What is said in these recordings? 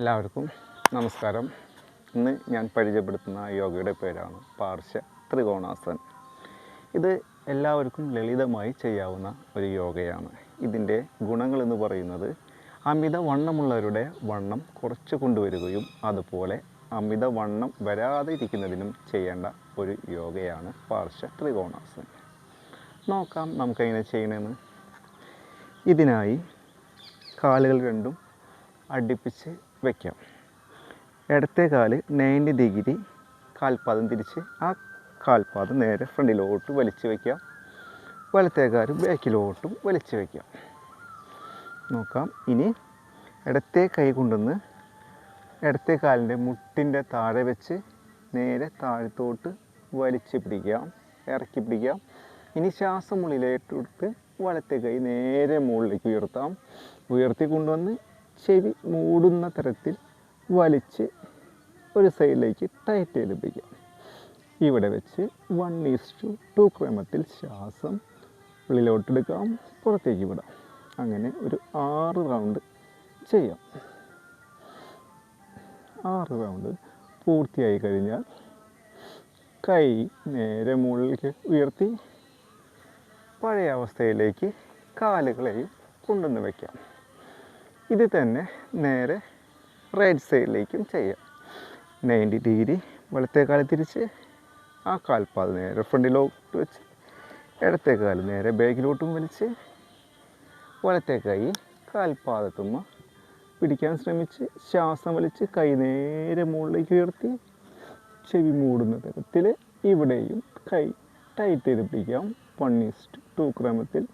എല്ലാവർക്കും നമസ്കാരം. ഇന്ന് ഞാൻ പരിചയപ്പെടുത്തുന്ന യോഗയുടെ പേരാണ് പാർശ്വ ത്രികോണാസൻ. ഇത് എല്ലാവർക്കും ലളിതമായി ചെയ്യാവുന്ന ഒരു യോഗയാണ്. ഇതിന്റെ ഗുണങ്ങളെന്ന് പറയുന്നത് അമിത വണ്ണമുള്ളവരുടെ വണ്ണം കുറച്ച് കൊണ്ടുവരികയും അതുപോലെ അമിത വണ്ണം വരാതെ ഇരിക്കുന്നതിനും ചെയ്യേണ്ട ഒരു യോഗയാണ് പാർശ്വ ത്രികോണാസൻ. നോക്കാം നമുക്കതിനെ ചെയ്യണമെന്ന് ഇതിനായി കാലുകൾ രണ്ടും അടുപ്പിച്ച് വയ്ക്കാം ഇടത്തെ കാൽ നയന്റി ഡിഗ്രി കാൽപാദം തിരിച്ച് ആ കാൽപാദം നേരെ ഫ്രണ്ടിലോട്ട് വലിച്ചു വയ്ക്കാം വലത്തെ കാൽ ബാക്കിലോട്ടും വലിച്ചു വയ്ക്കാം നോക്കാം. ഇനി ഇടത്തെ കൈ കൊണ്ടുവന്ന് ഇടത്തെ കാലിന്റെ മുട്ടിന്റെ താഴെ വെച്ച് നേരെ താഴത്തോട്ട് വലിച്ചു പിടിക്കാം. ഇറക്കി പിടിക്കാം. ഇനി ശ്വാസം ഉള്ളിലേട്ടെടുത്ത് വലത്തെ കൈ നേരെ മുകളിലേക്ക് ഉയർത്താം. ഉയർത്തി കൊണ്ടുവന്ന് ചെവി മൂടുന്ന തരത്തിൽ വലിച്ച് ഒരു സൈഡിലേക്ക് ടൈറ്റ് ചെയ്ത് ഇവിടെ വെച്ച് വൺ ഈസ് ടു ടു ക്രമത്തിൽ ശ്വാസം ഉള്ളിലോട്ടെടുക്കാം പുറത്തേക്ക് വിടാം. അങ്ങനെ ഒരു ആറ് റൗണ്ട് ചെയ്യാം. ആറ് റൗണ്ട് പൂർത്തിയായി കഴിഞ്ഞാൽ കൈ നേരെ മുകളിലേക്ക് ഉയർത്തി പഴയ അവസ്ഥയിലേക്ക് കാലുകളെയും കൊണ്ടുവന്ന് വയ്ക്കാം ഇത് തന്നെ നേരെ റൈറ്റ് സൈഡിലേക്കും ചെയ്യാം. നയന്റി ഡിഗ്രി വലത്തെ കാൽ തിരിച്ച് ആ കാൽപ്പാത് നേരെ ഫ്രണ്ടിലോട്ട് വെച്ച് ഇടത്തെ കാൽ നേരെ ബാക്കിലോട്ടും വലിച്ച് വലത്തെ കൈ കാൽപാദത്തുമ്മ പിടിക്കാൻ ശ്രമിച്ച് ശ്വാസം വലിച്ച് കൈ നേരെ മുകളിലേക്ക് ഉയർത്തി ചെവി മൂടുന്ന തരത്തിൽ ഇവിടെയും കൈ ടൈറ്റ് ചെയ്ത് പിടിക്കാം. വൺ ഈസ്റ്റ് ടു ക്രമത്തിൽ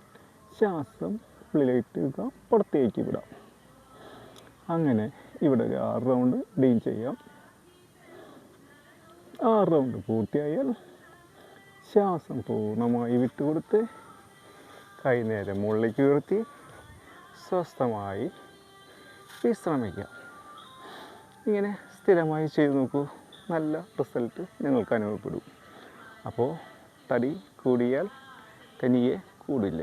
ശ്വാസം ഉള്ളിലേക്ക് ഇടുക പുറത്തേക്ക് വിടാം. അങ്ങനെ ഇവിടെ ഒരു ആറ് റൗണ്ട് ഡീൽ ചെയ്യാം. ആറ് റൗണ്ട് പൂർത്തിയായാൽ ശ്വാസം പൂർണമായി വിട്ടുകൊടുത്ത് കൈ നേരെ മുകളിലേക്ക് ഉയർത്തി സ്വസ്ഥമായി വിശ്രമിക്കാം. ഇങ്ങനെ സ്ഥിരമായി ചെയ്ത് നോക്കൂ. നല്ല റിസൾട്ട് നിങ്ങൾക്ക് അനുഭവപ്പെടും. അപ്പോൾ തടി കൂടിയാൽ തനിയെ കൂടില്ല.